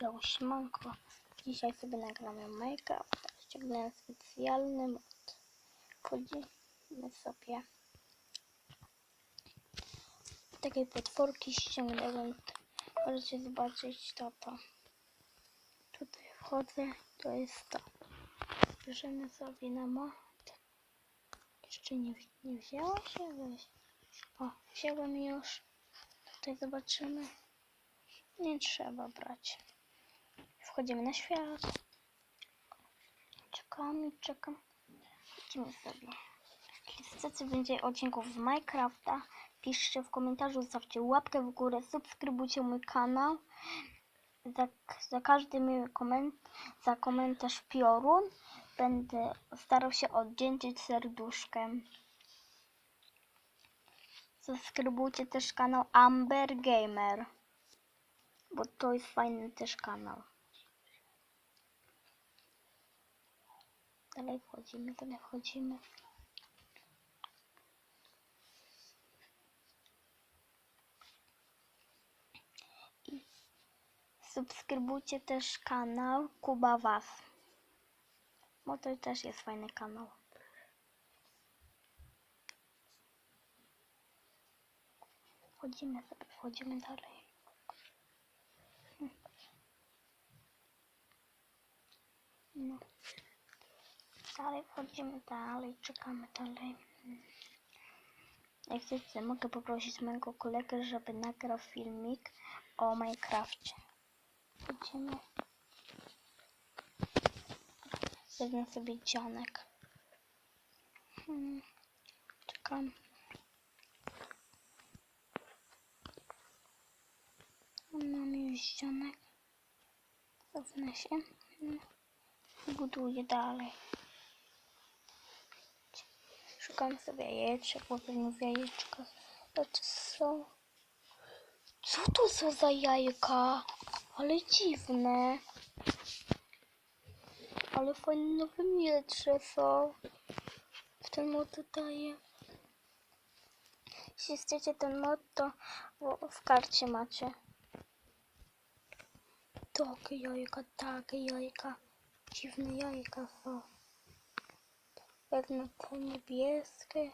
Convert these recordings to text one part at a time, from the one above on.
Yo, siemanko. Dzisiaj sobie nagramy Minecraft. Ściągnąłem specjalny mod. Wchodzimy sobie. Takiej potworki ściągnąłem. Możecie zobaczyć to to. Tutaj wchodzę. To jest to. Bierzemy sobie na mod. Jeszcze nie, nie wzięła się? Weź. O, wziąłem już. Tutaj zobaczymy. Nie trzeba brać. Wchodzimy na świat. Czekam i czekam. Idziemy sobie. Jeśli będzie odcinków z Minecrafta, piszcie w komentarzu, zostawcie łapkę w górę, subskrybujcie mój kanał. Za, za każdy koment, za komentarz piorun będę starał się oddzięczyć serduszkiem. Subskrybujcie też kanał Amber Gamer bo to jest fajny też kanał. Dalej wchodzimy, dalej wchodzimy. I subskrybujcie też kanał Kuba Was. Bo to też jest fajny kanał. Wchodzimy sobie, wchodzimy dalej. No. Dalej wchodzimy dalej, czekamy dalej. Jak chcecie, mogę poprosić mojego kolegę, żeby nagrał filmik o Minecrafcie. Wchodzimy. Wezmę sobie dzionek. Hmm. Czekam. Mam już dzionek. Cofnę się. Hmm buduję dalej. Szukam sobie jajeczek, bo pewnie w jajeczkach rzeczy są. Co to są za jajka? Ale dziwne. Ale fajne nowe miecze są. W ten mod dodaję. Jeśli chcecie ten mod, to w karcie macie. Takie jajka, takie jajka. Dziwne jajka są. Wezmę te niebieskie,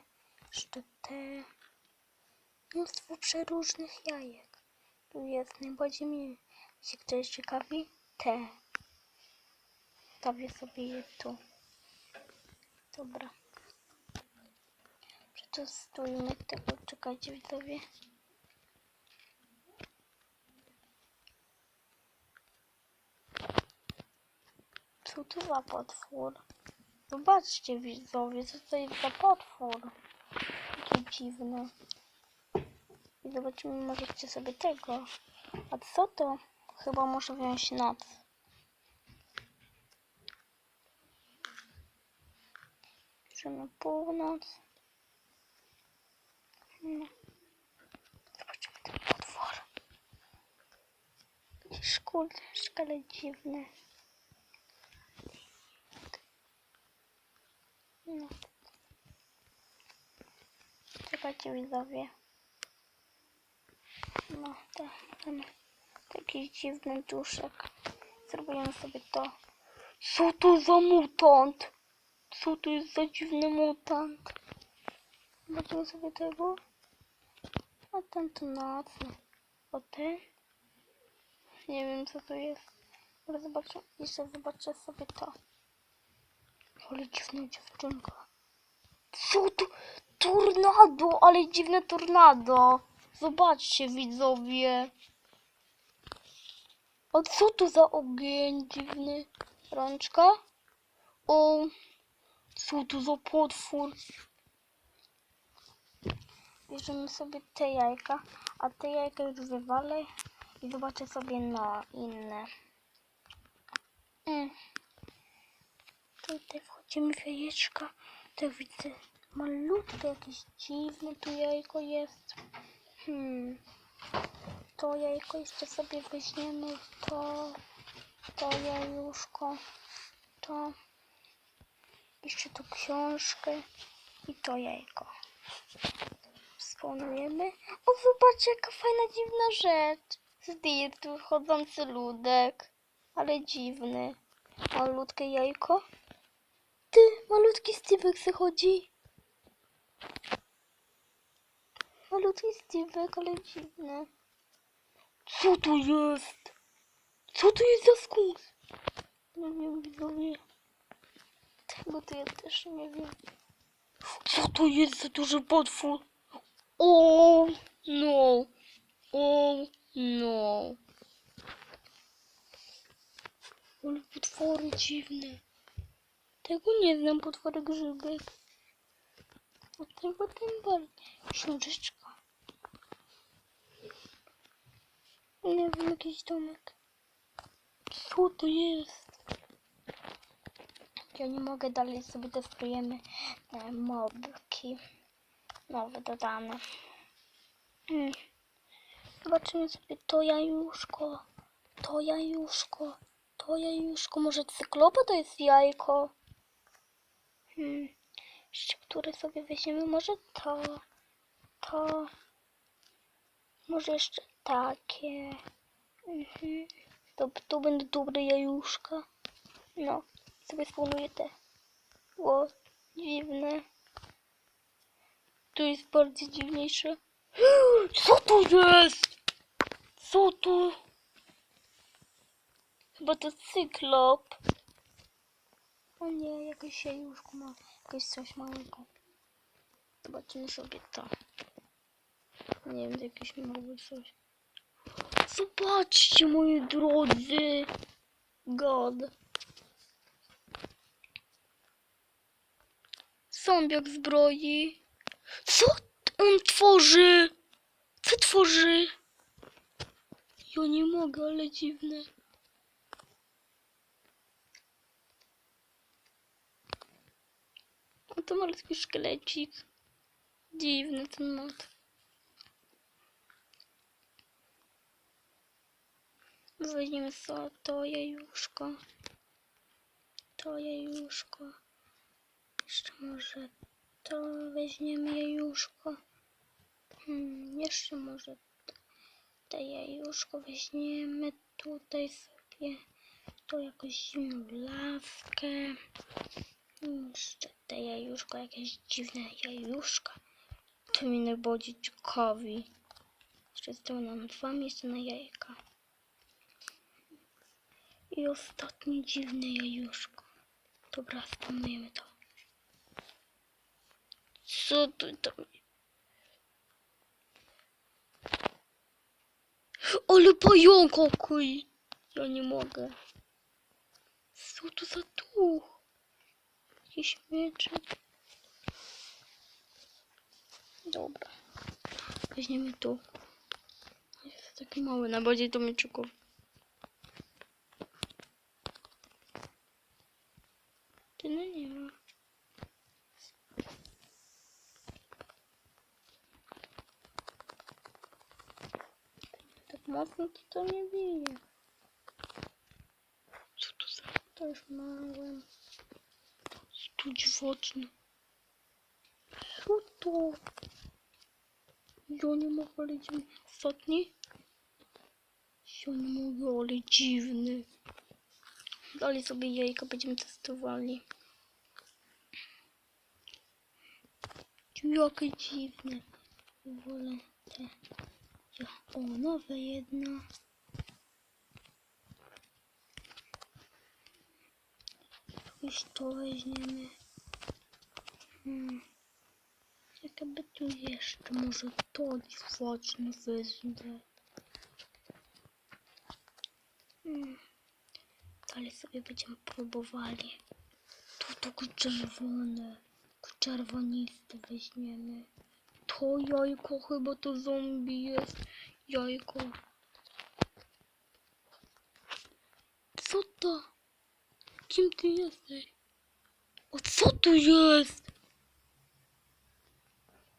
jeszcze te. Mnóstwo przeróżnych jajek. Tu jest najbardziej mi. Jeśli ktoś ciekawi, te. Stawię sobie je tu. Dobra. Przetestujmy tego. Czekajcie widzowie. Co to za potwór? Zobaczcie widzowie, co to jest za potwór. Taki dziwny. I zobaczymy, może chcecie sobie tego. A co to? Chyba muszę wziąć noc. Bierzemy północ. No. Zobaczymy ten potwór. Kurde, szkale dziwne. No. Czekajcie widzowie. No, tak, ten taki dziwny duszek. Zrobimy sobie to. Co to za mutant? Co to jest za dziwny mutant? Zobaczymy sobie tego. A ten to na co? O ten? Nie wiem co to jest. Zobaczę, jeszcze zobaczę sobie to. Ale dziwna dziewczynka. Co to? Tornado! Ale dziwne tornado! Zobaczcie widzowie. A co to za ogień dziwny? Rączka? O, co to za potwór? Bierzemy sobie te jajka, a te jajka już wywalę i zobaczę sobie no inne. Mm. Tutaj wchodzimy w jajeczka. To widzę malutkie, jakieś dziwne tu jajko jest. Hmm. To jajko jeszcze sobie weźmiemy. To, to jajuszko. To. Jeszcze tu książkę. I to jajko. Wspomnujemy. O, zobaczcie, jaka fajna, dziwna rzecz. Z dirtu chodzący ludek. ale dziwny. Malutkie jajko. Ty, malutki Stevek chodzi. Malutki Stevek, ale dziwny. Co to jest? Co to jest za skus? Nie wiem, widzowie. Tego to ja też nie wiem. Co to jest za duży potwór? O, no. O, no. Ale potwory dziwne. Tego nie znam, potwory grzybek. A tego tym bardziej. Książeczka. Nie wiem, jakiś domek. Co to jest? Ja nie mogę dalej sobie testujemy e, mobki. Nowe dodane. Mm. Zobaczymy sobie to jajuszko. To jajuszko. To jajuszko. Może cyklopa to jest jajko? Hmm. Które sobie weźmiemy? Może to. To. Może jeszcze takie. Mhm. To, to będą dobre jajuszka. No. Sobie spłonuję te. O, dziwne. To jest bardziej dziwniejsze. Co to jest? Co to? Chyba to cyklop. O nie, jakieś jajuszko ma. Jakieś coś małego. Zobaczymy sobie to. Nie wiem, jakieś małe coś. Zobaczcie, moi drodzy. God. Zombiak zbroi. Co on tworzy? Co tworzy? Ja nie mogę, ale dziwne. A to malutki szkielecik. Dziwny ten mod. Weźmiemy sobie to jajuszko. To jajuszko. Jeszcze może to weźmiemy jajuszko. Hmm, jeszcze może t- te jajuszko weźmiemy tutaj sobie. To jakąś zimną laskę. Jeszcze te jajuszko, jakieś dziwne jajuszka. To mi najbardziej ciekawi. Jeszcze zostały nam dwa miejsca na jajka. I ostatnie dziwne jajuszko. Dobra, spamujemy to. Co tu tam? Ale pająka kuj! Ja nie mogę. Co to za duch? Jakiś mieczek. Dobra. Weźmiemy tu. Jest taki mały, najbardziej do mieczyków. Ty no nie ma. Tak mocno to, to nie bije. Co to za... To już małe. Tu dziwoczne. Co to? Ja nie mogę, ale dziwny. Ostatni? Ja nie mogę, ale dziwny. Dalej sobie jajka będziemy testowali. Jakie dziwne. Wolę te. Ja, o, nowe jedno. Już to weźmiemy. Hmm. Jakby tu jeszcze może to dziwaczne wezmę. Hmm. Sobie będziemy próbowali. Tu tylko czerwone. Czerwoniste weźmiemy. To jajko chyba to zombie jest. Jajko. Co to? Kim ty jesteś? O co tu jest?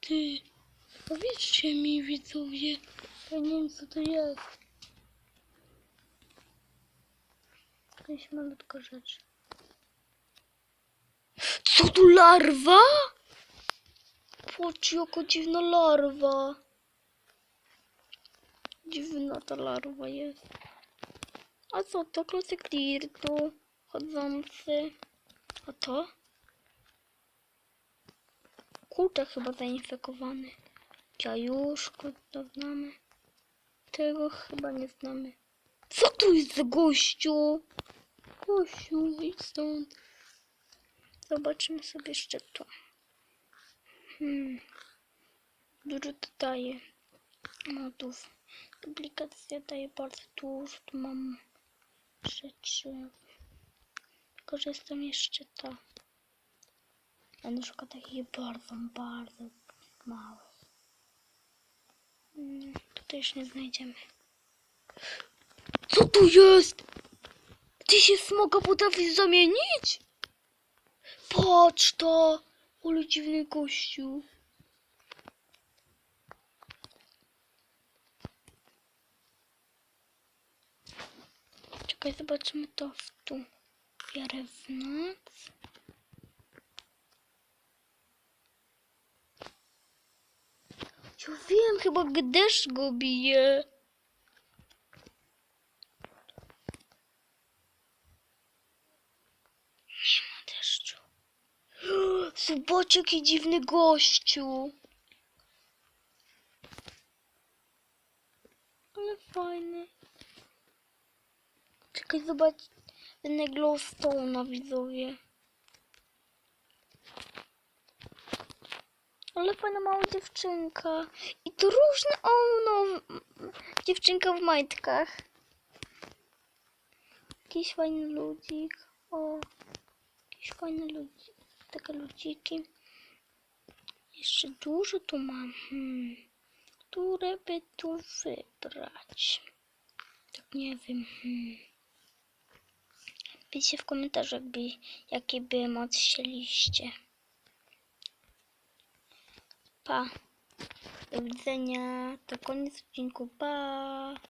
Ty. Powiedzcie mi widzowie. Ja nie wiem co to jest. Jakaś malutka rzecz. Co tu larwa? Patrz jaka dziwna larwa. Dziwna ta larwa jest. A co to? Klocek flirtu. Chodzący. A to? Kurczak chyba zainfekowany. Ciajuszko to znamy. Tego chyba nie znamy. Co tu jest za gościu? Gościu, idź stąd. Zobaczymy sobie jeszcze to. Hmm. Dużo to daje. Modów. Aplikacja daje bardzo dużo. Tu mam rzeczy. Jestem jeszcze ta. Będę szukał takich bardzo, bardzo małych. Mm, Tutaj już nie znajdziemy. Co tu jest? Ty się smoga potrafisz zamienić? Patrz to! Ale dziwny gościu. Czekaj, zobaczymy to w tu. Wiarę w noc. Ja wiem, chyba deszcz go bije. Nie ma deszczu. Zobaczcie, jaki dziwny gościu. Ale fajny. Czekaj, zobacz. Będę glowstone'a, widzowie. Ale fajna mała dziewczynka. I to różne, o no, dziewczynka w majtkach. Jakiś fajny ludzik. O, jakiś fajny ludzik. Takie ludziki. Jeszcze dużo tu mam. Hmm. Które by tu wybrać? Tak nie wiem. Hmm. Piszcie w komentarzach, by, jakie by moc chcieliście. Pa. Do widzenia. To koniec odcinku. Pa.